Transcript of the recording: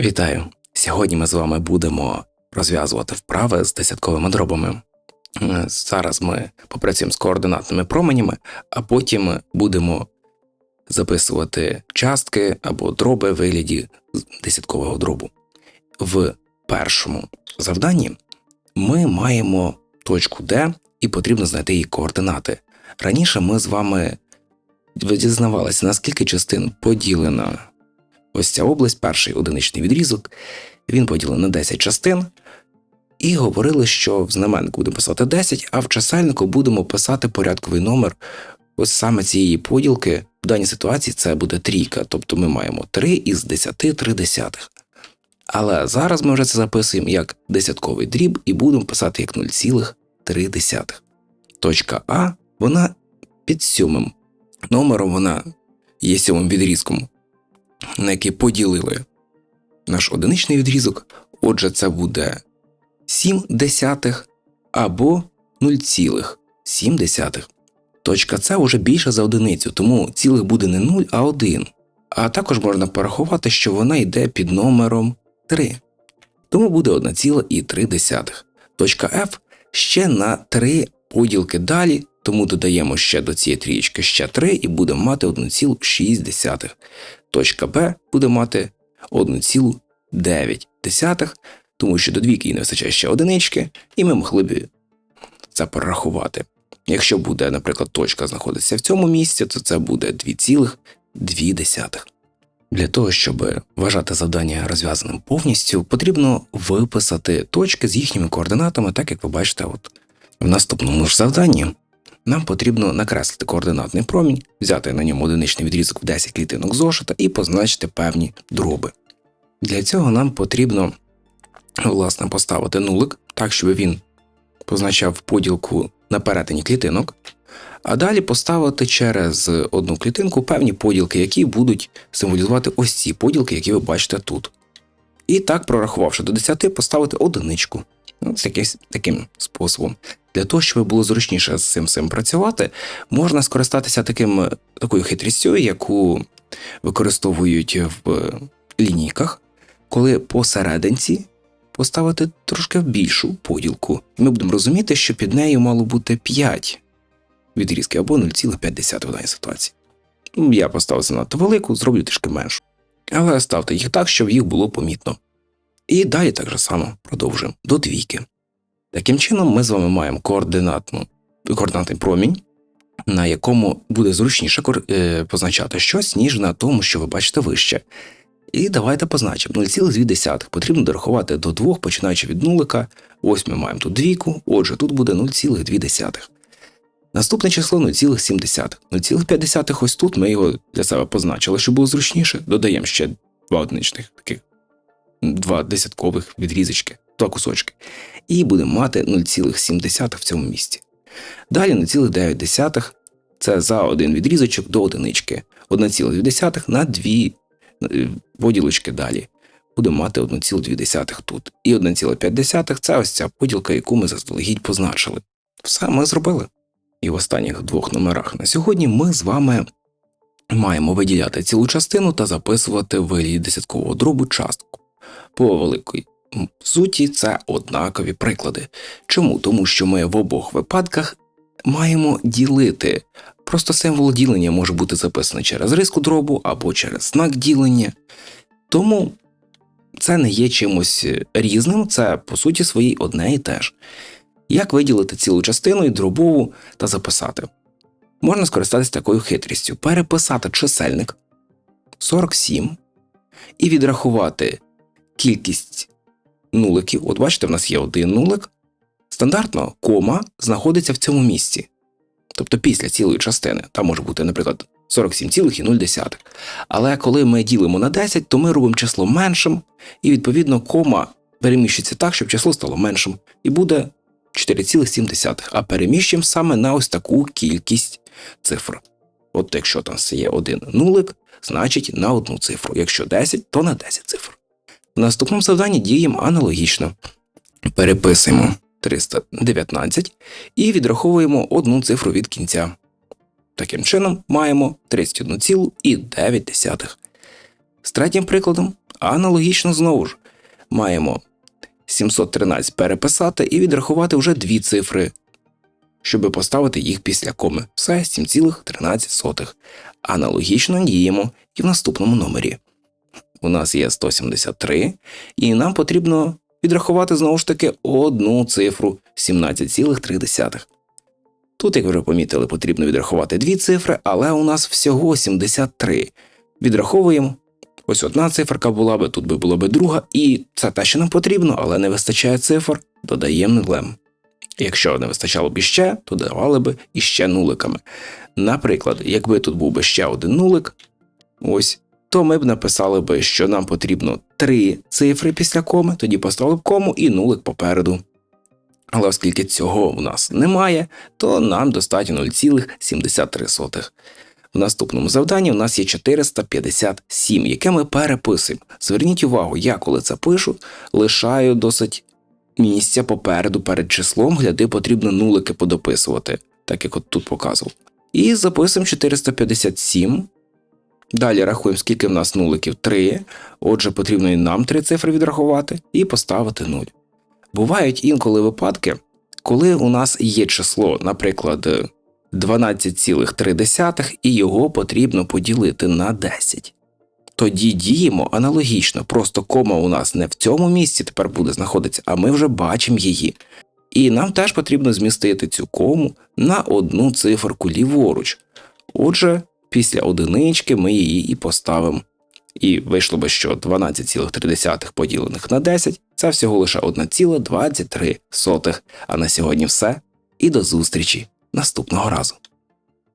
Вітаю! Сьогодні ми з вами будемо розв'язувати вправи з десятковими дробами. Зараз ми попрацюємо з координатними променями, а потім будемо записувати частки або дроби в вигляді десяткового дробу. В першому завданні ми маємо точку D і потрібно знайти її координати. Раніше ми з вами дізнавалися, наскільки частин поділена ось ця область, перший одиничний відрізок, він поділений на 10 частин. І говорили, що в знаменнику будемо писати 10, а в чисельнику будемо писати порядковий номер. Ось саме цієї поділки в даній ситуації це буде трійка, тобто ми маємо 3 із 10 3 десятих. Але зараз ми вже це записуємо як десятковий дріб і будемо писати як 0,3. Точка А, вона під сьомим номером, вона є сьомим відрізком, на який поділили наш одиничний відрізок. Отже, це буде 7 десятих або 0,7 десятих. Точка С вже більша за одиницю, тому цілих буде не 0, а 1. А також можна порахувати, що вона йде під номером 3. Тому буде 1,3. Точка F ще на 3 поділки далі, тому додаємо ще до цієї трієчки ще 3 і будемо мати 1,6. Точка Б буде мати 1,9, тому що до двійки не вистачає ще одинички, і ми могли б це порахувати. Якщо буде, наприклад, точка знаходитися в цьому місці, то це буде 2,2. Для того, щоб вважати завдання розв'язаним повністю, потрібно виписати точки з їхніми координатами, так як ви бачите, от в наступному ж завданні. Нам потрібно накреслити координатний промінь, взяти на ньому одиничний відрізок в 10 клітинок зошита і позначити певні дроби. Для цього нам потрібно власне поставити нулик, так щоб він позначав поділку на перетині клітинок, а далі поставити через одну клітинку певні поділки, які будуть символізувати ось ці поділки, які ви бачите тут. І так, прорахувавши до 10, поставити одиничку. Ну, це якийсь таким способом. Для того, щоб було зручніше з цим всім працювати, можна скористатися таким, такою хитрістю, яку використовують в лінійках, коли посерединці поставити трошки більшу поділку. Ми будемо розуміти, що під нею мало бути 5 відрізків або 0,5 в даній ситуації. Ну, Я поставив занадто велику, зроблю трішки меншу. Але ставте їх так, щоб їх було помітно. І далі так же само продовжуємо до двійки. Таким чином, ми з вами маємо координатну, координатний промінь, на якому буде зручніше е, позначати щось, ніж на тому, що ви бачите вище. І давайте позначимо 0,2 потрібно дорахувати до 2, починаючи від нулика. Ось ми маємо тут двійку, отже, тут буде 0,2. Наступне число 0,7. 0,5 ось тут ми його для себе позначили, щоб було зручніше. Додаємо ще два одиничних таких, два десяткових відрізочки, два кусочки. І будемо мати 0,7 в цьому місці. Далі 0,9 це за один відрізочок до одинички. 1,2 на дві поділочки далі. Будемо мати 1,2 тут. І 1,5 це ось ця поділка, яку ми заздалегідь позначили. Все ми зробили. І в останніх двох номерах на сьогодні ми з вами маємо виділяти цілу частину та записувати в десяткового дробу частку. По великій суті, це однакові приклади. Чому? Тому що ми в обох випадках маємо ділити. Просто символ ділення може бути записаний через риску дробу або через знак ділення. Тому це не є чимось різним, це по суті своїй одне і те ж. Як виділити цілу частину і дробову та записати? Можна скористатися такою хитрістю: переписати чисельник 47 і відрахувати кількість нуликів. От бачите, в нас є один нулик. Стандартно кома знаходиться в цьому місці. Тобто після цілої частини, там може бути, наприклад, 47,0. Але коли ми ділимо на 10, то ми робимо число меншим, і відповідно кома переміщується так, щоб число стало меншим, і буде 4,7, а переміщуємо саме на ось таку кількість цифр. От якщо там є один нулик, значить на одну цифру. Якщо 10, то на 10 цифр. В наступному завданні діємо аналогічно. Переписуємо 319 і відраховуємо одну цифру від кінця. Таким чином маємо 31,9. З третім прикладом аналогічно знову ж маємо 713 переписати і відрахувати вже дві цифри, щоб поставити їх після коми. Все 7,13. Аналогічно діємо і в наступному номері. У нас є 173, і нам потрібно відрахувати знову ж таки одну цифру 17,3. Тут, як ви вже помітили, потрібно відрахувати дві цифри, але у нас всього 73. Відраховуємо. Ось одна циферка була би, тут би була би друга, і це те, що нам потрібно, але не вистачає цифр, додаємо нулем. Якщо не вистачало б іще, то давали би іще нуликами. Наприклад, якби тут був би ще один нулик, ось, то ми б написали би, що нам потрібно три цифри після коми, тоді поставили б кому і нулик попереду. Але оскільки цього в нас немає, то нам достатньо 0,73. В наступному завданні у нас є 457, яке ми переписуємо. Зверніть увагу, я коли це пишу, лишаю досить місця попереду перед числом, гляди, потрібно нулики подописувати, так як от тут показував. І записуємо 457. Далі рахуємо, скільки в нас нуликів 3. Отже, потрібно і нам три цифри відрахувати і поставити 0. Бувають інколи випадки, коли у нас є число, наприклад, 12,3 і його потрібно поділити на 10. Тоді діємо аналогічно, просто кома у нас не в цьому місці тепер буде знаходитися, а ми вже бачимо її. І нам теж потрібно змістити цю кому на одну циферку ліворуч. Отже, після одинички ми її і поставимо. І вийшло би, що 12,3 поділених на 10 це всього лише 1,23. А на сьогодні все. І до зустрічі наступного разу.